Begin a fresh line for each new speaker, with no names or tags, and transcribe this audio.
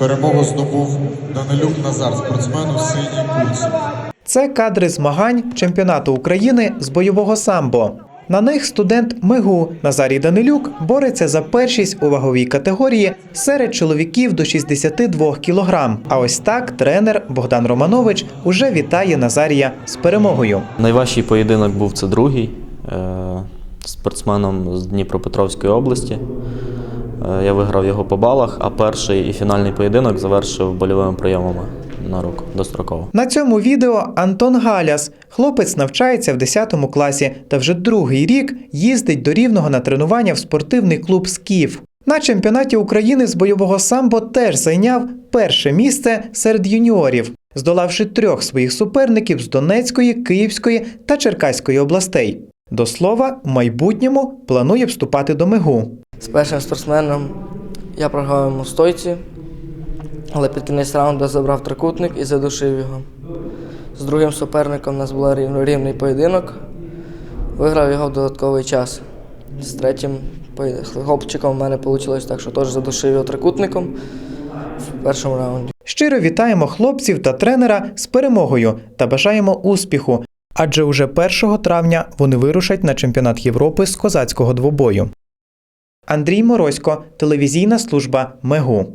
Перемогу здобув Данилюк Назар, спортсмен у синій курці.
Це кадри змагань чемпіонату України з бойового самбо. На них студент МИГУ Назарій Данилюк бореться за першість у ваговій категорії серед чоловіків до 62 кілограм. А ось так тренер Богдан Романович уже вітає Назарія з перемогою.
Найважчий поєдинок був це другий е, спортсменом з Дніпропетровської області. Е, Я виграв його по балах, а перший і фінальний поєдинок завершив больовими прийомами на руку достроково.
На цьому відео Антон Галяс. Хлопець навчається в 10 класі та вже другий рік їздить до рівного на тренування в спортивний клуб Скіф. На чемпіонаті України з бойового самбо теж зайняв перше місце серед юніорів, здолавши трьох своїх суперників з Донецької, Київської та Черкаської областей. До слова, в майбутньому планує вступати до МИГУ.
З першим спортсменом я програв йому стойці, але під кінець раунду забрав трикутник і задушив його. З другим суперником у нас був рівний поєдинок. Виграв його в додатковий час. З третім хлопчиком в мене вийшло так, що теж задушив його трикутником в першому раунді.
Щиро вітаємо хлопців та тренера з перемогою та бажаємо успіху. Адже уже 1 травня вони вирушать на чемпіонат Європи з козацького двобою. Андрій Морозько, телевізійна служба МЕГУ.